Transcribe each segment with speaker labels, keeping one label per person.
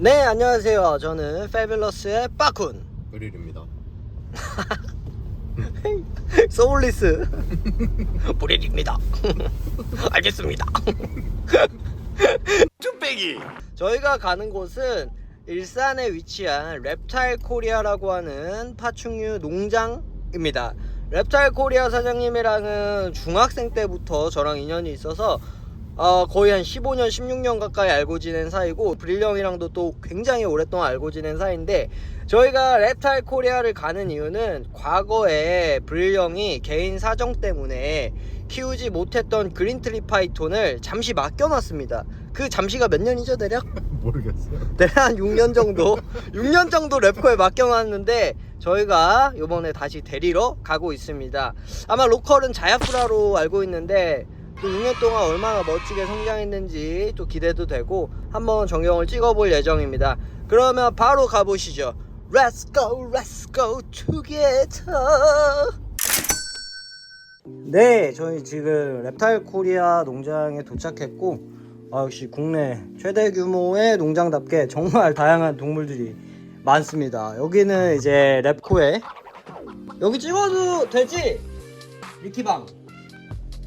Speaker 1: 네 안녕하세요. 저는 페빌러스의 빠쿤
Speaker 2: 의리입니다.
Speaker 1: 소울리스 브릴입니다. 알겠습니다. 쭈빼기! 저희가 가는 곳은 일산에 위치한 랩타일 코리아라고 하는 파충류 농장입니다. 랩타일 코리아 사장님이랑은 중학생 때부터 저랑 인연이 있어서 어, 거의 한 15년, 16년 가까이 알고 지낸 사이고 브릴령이랑도 또 굉장히 오랫동안 알고 지낸 사이인데 저희가 랩타일 코리아를 가는 이유는 과거에 브릴령이 개인 사정 때문에 키우지 못했던 그린트리 파이톤을 잠시 맡겨놨습니다. 그 잠시가 몇 년이죠, 대략?
Speaker 2: 모르겠어요.
Speaker 1: 네, 한 6년 정도 6년 정도 랩코에 맡겨놨는데 저희가 이번에 다시 데리러 가고 있습니다 아마 로컬은 자야프라로 알고 있는데 또 6년 동안 얼마나 멋지게 성장했는지 또 기대도 되고 한번 전경을 찍어볼 예정입니다 그러면 바로 가보시죠 Let's go, let's go together 네, 저희 지금 reptile 코리아 농장에 도착했고 아, 역시 국내 최대 규모의 농장답게 정말 다양한 동물들이 많습니다. 여기는 이제 랩코에 여기 찍어도 되지? 리키방.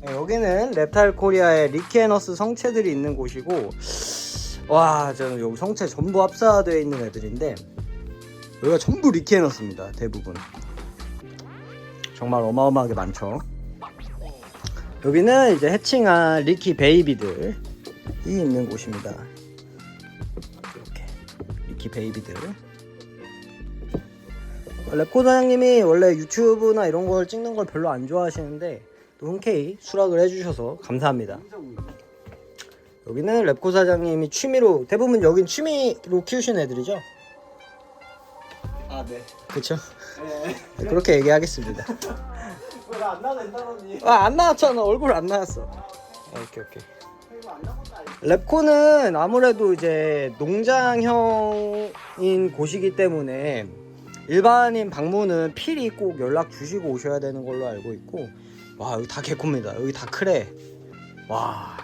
Speaker 1: 네, 여기는 랩탈 코리아의 리케너스 성체들이 있는 곳이고 와 저는 여기 성체 전부 합사되어 있는 애들인데 여기가 전부 리케너스입니다 대부분 정말 어마어마하게 많죠 여기는 이제 해칭한 리키 베이비들이 있는 곳입니다. 이렇게 리키 베이비들. 랩코 사장님이 원래 유튜브나 이런 걸 찍는 걸 별로 안 좋아하시는데 또 흔쾌히 수락을 해주셔서 감사합니다. 여기는 랩코 사장님이 취미로 대부분 여긴 취미로 키우시는 애들이죠?
Speaker 3: 아, 네.
Speaker 1: 그쵸? 네, 그렇게 얘기하겠습니다.
Speaker 3: 이거 안 나도 된다더니.
Speaker 1: 아안 나왔잖아 얼굴 안 나왔어 오케이 오케이 랩코는 아무래도 이제 농장형인 곳이기 때문에 일반인 방문은 필히 꼭 연락 주시고 오셔야 되는 걸로 알고 있고 와 여기 다 개코입니다. 여기 다 크래. 와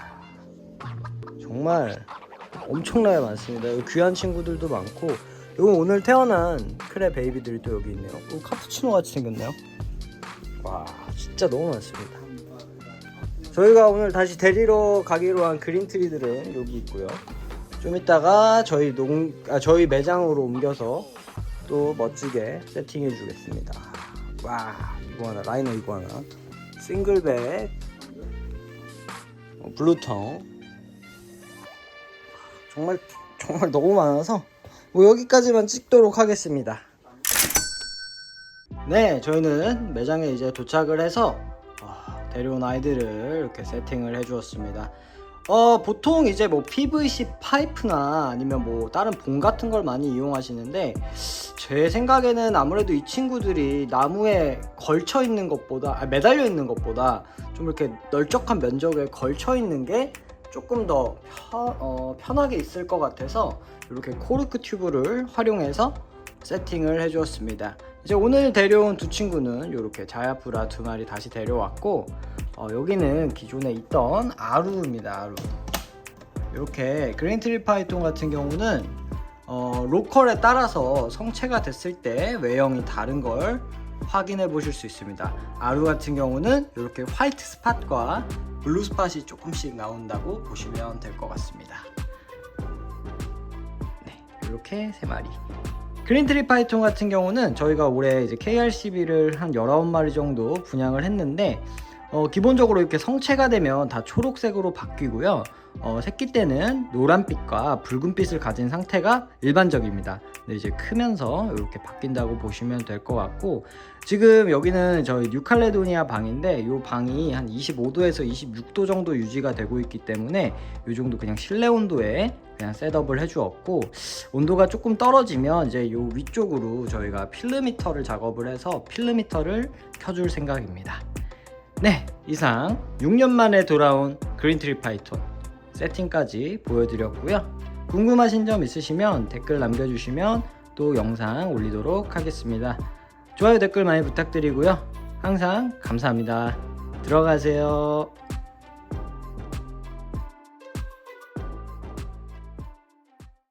Speaker 1: 정말 엄청나게 많습니다. 여기 귀한 친구들도 많고 이거 오늘 태어난 크레 베이비들이 또 여기 있네요. 어, 카푸치노 같이 생겼네요. 와 진짜 너무 많습니다. 저희가 오늘 다시 데리러 가기로 한 그린트리들은 여기 있고요. 좀 이따가 저희 농 아, 저희 매장으로 옮겨서 또 멋지게 세팅해 주겠습니다. 와 이거 하나 라이너 이거 하나 싱글백. 어, 블루텅. 정말 정말 너무 많아서 뭐 여기까지만 찍도록 하겠습니다. 네, 저희는 매장에 이제 도착을 해서 어, 데려온 아이들을 이렇게 세팅을 해 주었습니다. 어, 보통 이제 뭐 PVC 파이프나 아니면 뭐 다른 봉 같은 걸 많이 이용하시는데 제 생각에는 아무래도 이 친구들이 나무에 걸쳐 있는 것보다 아, 매달려 있는 것보다 좀 이렇게 널쩍한 면적에 걸쳐 있는 게 조금 더 편, 어, 편하게 있을 것 같아서 이렇게 코르크 튜브를 활용해서 세팅을 해주었습니다. 이제 오늘 데려온 두 친구는 이렇게 자야프라 두 마리 다시 데려왔고 어, 여기는 기존에 있던 아루입니다. 아루. 이렇게 그린 트리 파이톤 같은 경우는 어, 로컬에 따라서 성체가 됐을 때 외형이 다른 걸 확인해 보실 수 있습니다. 아루 같은 경우는 이렇게 화이트 스팟과 블루 스팟이 조금씩 나온다고 보시면 될 것 같습니다. 네, 이렇게 세 마리. 그린트리 파이톤 같은 경우는 저희가 올해 이제 KRCB를 한 19마리 정도 분양을 했는데 어, 기본적으로 이렇게 성체가 되면 다 초록색으로 바뀌고요. 어, 새끼 때는 노란빛과 붉은빛을 가진 상태가 일반적입니다. 근데 이제 크면서 이렇게 바뀐다고 보시면 될 것 같고 지금 여기는 저희 뉴칼레도니아 방인데 이 방이 한 25도에서 26도 정도 유지가 되고 있기 때문에 이 정도 그냥 실내 온도에 그냥 셋업을 해주었고 온도가 조금 떨어지면 이제 요 위쪽으로 저희가 필름미터를 작업을 해서 필름미터를 켜줄 생각입니다. 네, 이상 6년 만에 돌아온 그린트리 파이톤 세팅까지 보여드렸고요. 궁금하신 점 있으시면 댓글 남겨주시면 또 영상 올리도록 하겠습니다. 좋아요 댓글 많이 부탁드리고요. 항상 감사합니다. 들어가세요.